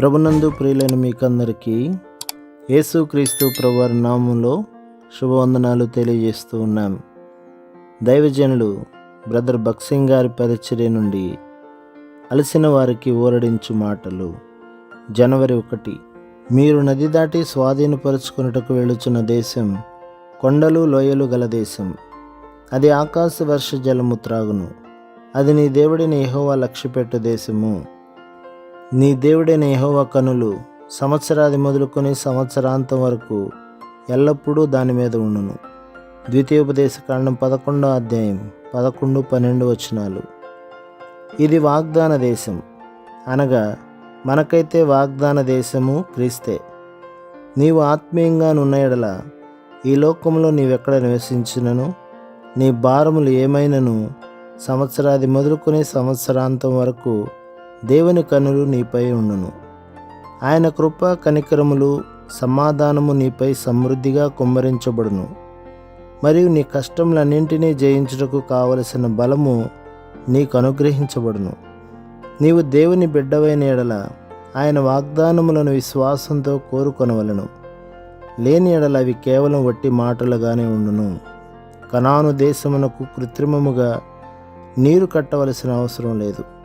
ప్రభునందు ప్రియులైన మీకందరికీ యేసుక్రీస్తు ప్రభువారి నామంలో శుభవందనాలు తెలియజేస్తూ ఉన్నాం దైవజనులు బ్రదర్ బక్సింగ్ గారి పరిచర్య నుండి అలసిన వారికి ఊరడించు మాటలు. జనవరి ఒకటి. మీరు నది దాటి స్వాధీనపరుచుకున్నటకు వెళుచున్న దేశం కొండలు లోయలు గల దేశం. అది ఆకాశ వర్ష జలము త్రాగును. అది నీ దేవుడిని ఎహోవా లక్ష్యపెట్టు దేశము. నీ దేవుడైన యహోవ కనులు సంవత్సరాది మొదలుకొని సంవత్సరాంతం వరకు ఎల్లప్పుడూ దాని మీద ఉండును. ద్వితీయోపదేశ కాండం పదకొండో అధ్యాయం పదకొండు పన్నెండు వచనాలు. ఇది వాగ్దాన దేశం. అనగా మనకైతే వాగ్దాన దేశము క్రీస్తే. నీవు ఆత్మీయంగా నున్న ఎడల ఈ లోకంలో నీవెక్కడ నివసించినను? నీ భారములు ఏమైనను? సంవత్సరాది మొదలుకొని సంవత్సరాంతం వరకు దేవుని కనులు నీపై ఉండును. ఆయన కృప కనికరములు సమాధానము నీపై సమృద్ధిగా కుమ్మరించబడును. మరియు నీ కష్టములన్నింటినీ జయించుటకు కావలసిన బలము నీకు అనుగ్రహించబడును నీవు దేవుని బిడ్డవైన ఎడల ఆయన వాగ్దానములను విశ్వాసంతో కోరుకొనవలను. లేని ఎడల అవి కేవలం వట్టి మాటలుగానే ఉండును. కనాను దేశమునకు కృత్రిమముగా నీరు కట్టవలసిన అవసరం లేదు.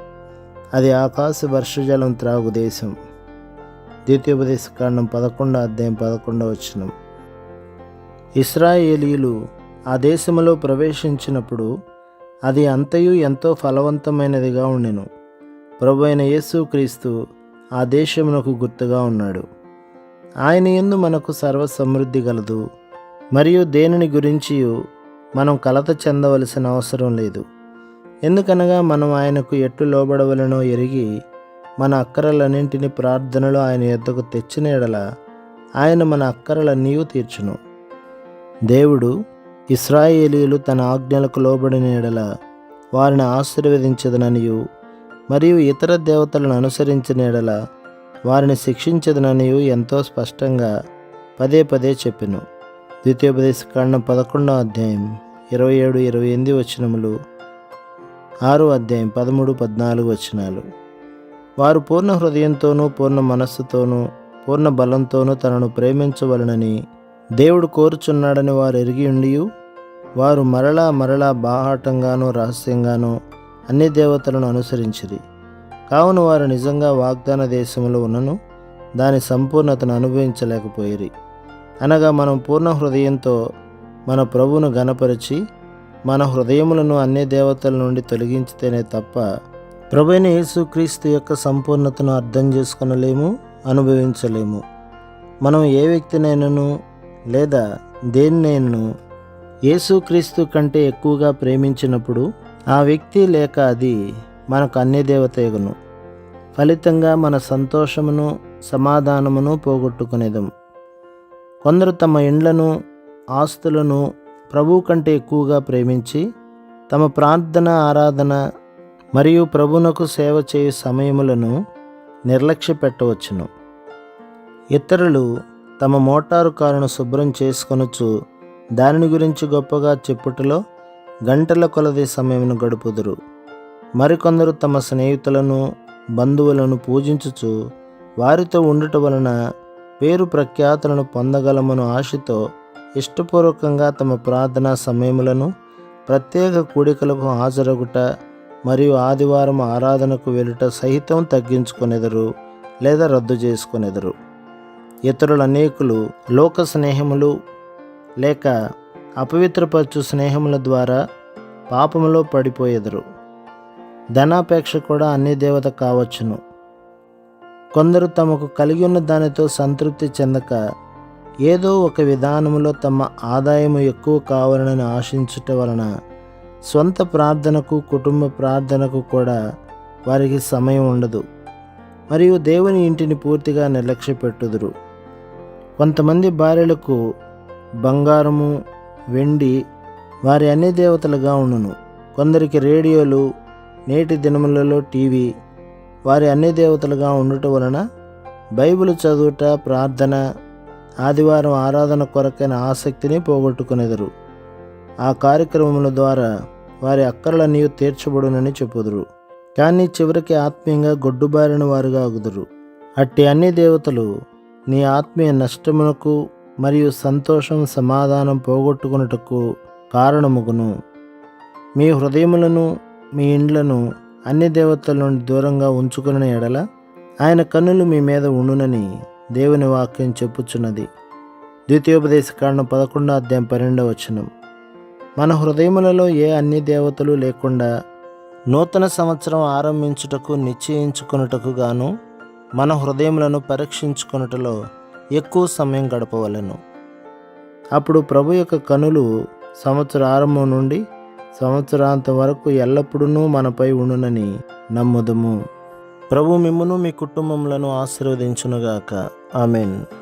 అది ఆకాశ వర్షజలం త్రాగు దేశం ద్వితీయోపదేశ కాండం పదకొండో అధ్యాయం పదకొండవ వచనం. ఇస్రాయేలీలు ఆ దేశంలో ప్రవేశించినప్పుడు అది అంతయు ఎంతో ఫలవంతమైనదిగా ఉండెను. ప్రభు అయిన యేసుక్రీస్తు ఆ దేశమునకు గుర్తుగా ఉన్నాడు. ఆయన ఎందు మనకు సర్వ సమృద్ధి గలదు మరియు దేనిని గురించి మనం కలత చెందవలసిన అవసరం లేదు. ఎందుకనగా మనం ఆయనకు ఎట్లు లోబడవలనో ఎరిగి మన అక్కరలన్నింటినీ ప్రార్థనలో ఆయన ఎద్దకు తెచ్చిన ఎడల ఆయన మన అక్కరలన్నీయూ తీర్చును. దేవుడు ఇస్రాయేలీలు తన ఆజ్ఞలకు లోబడిన ఎడల వారిని ఆశీర్వదించదననియు మరియు ఇతర దేవతలను అనుసరించిన ఎడల వారిని శిక్షించదననియు ఎంతో స్పష్టంగా పదే పదే చెప్పెను. ద్వితీయోపదేశ కాండం పదకొండో అధ్యాయం ఇరవై ఏడు ఇరవై ఎనిమిది వచనములు ఆరో అధ్యాయం పదమూడు పద్నాలుగు వచనాలు. వారు పూర్ణ హృదయంతోనూ పూర్ణ మనస్సుతోనూ పూర్ణ బలంతోనూ తనను ప్రేమించవలనని దేవుడు కోరుచున్నాడని వారు ఎరిగి ఉండి వారు మరలా మరలా బాహాటంగానూ రహస్యంగానూ అన్ని దేవతలను అనుసరించిరి. కావున వారు నిజంగా వాగ్దాన దేశంలో ఉన్నను దాని సంపూర్ణతను అనుభవించలేకపోయిరి. అనగా మనం పూర్ణ హృదయంతో మన ప్రభువును గనపరిచి మన హృదయములను అన్ని దేవతల నుండి తొలగించితేనే తప్ప ప్రభైన యేసుక్రీస్తు యొక్క సంపూర్ణతను అర్థం చేసుకునలేము అనుభవించలేము. మనం ఏ వ్యక్తినైనాను లేదా దేన్నైనాను యేసుక్రీస్తు కంటే ఎక్కువగా ప్రేమించినప్పుడు ఆ వ్యక్తి లేక అది మనకు అన్ని దేవతయగును ఫలితంగా మన సంతోషమును సమాధానమును పోగొట్టుకునేదం. కొందరు తమ ఇండ్లను ఆస్తులను ప్రభువు కంటే ఎక్కువగా ప్రేమించి తమ ప్రార్థన ఆరాధన మరియు ప్రభునకు సేవ చేయు సమయములను నిర్లక్ష్య పెట్టవచ్చును. ఇతరులు తమ మోటారు కారును శుభ్రం చేసుకొనొచ్చు దానిని గురించి గొప్పగా చెప్పుటలో గంటల కొలది సమయమును గడుపుదురు. మరికొందరు తమ స్నేహితులను బంధువులను పూజించుచు వారితో ఉండటం వలన పేరు ప్రఖ్యాతులను పొందగలమను ఆశతో ఇష్టపూర్వకంగా తమ ప్రార్థనా సమయములను ప్రత్యేక కూడికలకు హాజరగుట మరియు ఆదివారం ఆరాధనకు వెళ్ళుట సహితం తగ్గించుకునేదరు లేదా రద్దు చేసుకునేదరు. ఇతరుల అనేకులు లోక స్నేహములు లేక అపవిత్రపరచు స్నేహముల ద్వారా పాపములో పడిపోయేదరు. ధనాపేక్ష కూడా అన్ని దేవత కావచ్చును. కొందరు తమకు కలిగి ఉన్న దానితో సంతృప్తి చెందక ఏదో ఒక విధానములో తమ ఆదాయము ఎక్కువ కావాలని ఆశించుట వలన సొంత ప్రార్థనకు కుటుంబ ప్రార్థనకు కూడా వారికి సమయం ఉండదు. మరియు దేవుని ఇంటిని పూర్తిగా నిర్లక్ష్య పెట్టుదురు కొంతమంది భార్యలకు బంగారము వెండి వారి అన్ని దేవతలుగా ఉండును. కొందరికి రేడియోలు నేటి దినములలో టీవీ వారి అన్ని దేవతలుగా ఉండటం వలన బైబిల్ చదువుట ప్రార్థన ఆదివారం ఆరాధన కొరకైన ఆసక్తిని పోగొట్టుకునేదరు. ఆ కార్యక్రమముల ద్వారా వారి అక్కర్లన్నీ తీర్చబడునని చెప్పుదురు. కానీ చివరికి ఆత్మీయంగా గొడ్డుబారిన వారుగా అగుదురు. అట్టి అన్ని దేవతలు నీ ఆత్మీయ నష్టమునకు మరియు సంతోషం సమాధానం పోగొట్టుకున్నటకు కారణముగును. మీ హృదయములను మీ ఇండ్లను అన్ని దేవతల నుండి దూరంగా ఉంచుకున్న ఎడల ఆయన కన్నులు మీ మీద ఉండునని దేవుని వాక్యం చెప్పుచున్నది. ద్వితీయోపదేశ కారణం పదకొండో అధ్యాయం పన్నెండవ వచనం. మన హృదయములలో ఏ అన్ని దేవతలు లేకుండా నూతన సంవత్సరం ఆరంభించుటకు నిశ్చయించుకొనుటకు గాను మన హృదయములను పరీక్షించుకొనుటలో ఎక్కువ సమయం గడపవలను. అప్పుడు ప్రభు యొక్క కనులు సంవత్సర ఆరంభం నుండి సంవత్సరాంతం వరకు ఎల్లప్పుడూ మనపై ఉండునని నమ్ముదము. ప్రభు మిమ్మును మీ కుటుంబములను ఆశీర్వదించునుగాక. Amen.